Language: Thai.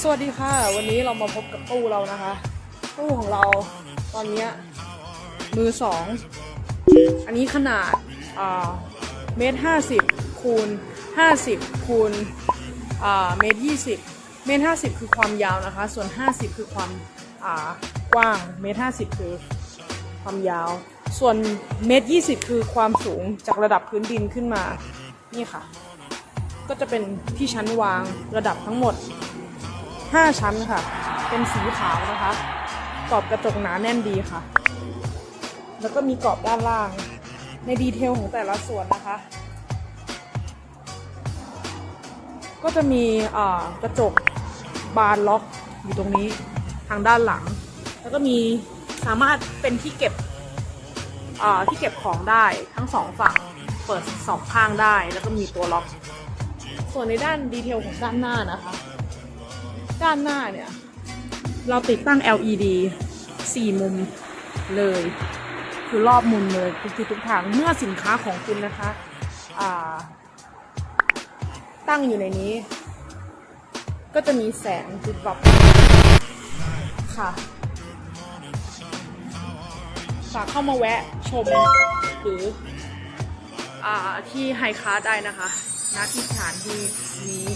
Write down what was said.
สวัสดีค่ะ วันนี้เรามาพบกับตู้เรานะคะ ตู้ของเราตอนนี้มือสอง อันนี้ขนาดเมตรห้าสิบคูณห้าสิบคูณเมตรยี่สิบเมตรห้าสิบคือความยาวนะคะ ส่วนห้าสิบคือความกว้างเมตรห้าสิบคือความยาว ส่วนเมตรยี่สิบคือความสูงจากระดับพื้นดินขึ้นมานี่ค่ะ ก็จะเป็นที่ชั้นวางระดับทั้งหมด 5 ชั้นค่ะ เป็นสีขาวนะคะ กรอบกระจกหนาแน่นดีค่ะ แล้วก็มีกรอบด้านล่าง ในดีเทลของแต่ละส่วนนะคะ ก็จะมีกระจกบานล็อกอยู่ตรงนี้ทางด้านหลัง แล้วก็มีสามารถเป็นที่เก็บที่เก็บของได้ทั้งสองฝั่งเปิดสองข้างได้ แล้วก็มีตัวล็อก ส่วนในด้านดีเทลของด้านหน้านะคะ ด้านหน้าเนี่ย เราติดตั้ง LED 4มุมเลย คือรอบมุมเลยทุกทิศทุกทางเมื่อสินค้าของคุณนะคะตั้งอยู่ในนี้ ก็จะมีแสงจุดกรอบค่ะฝากเข้ามาแวะชมหรืออที่ไฮคาร์ได้นะคะณที่สถานที่นี้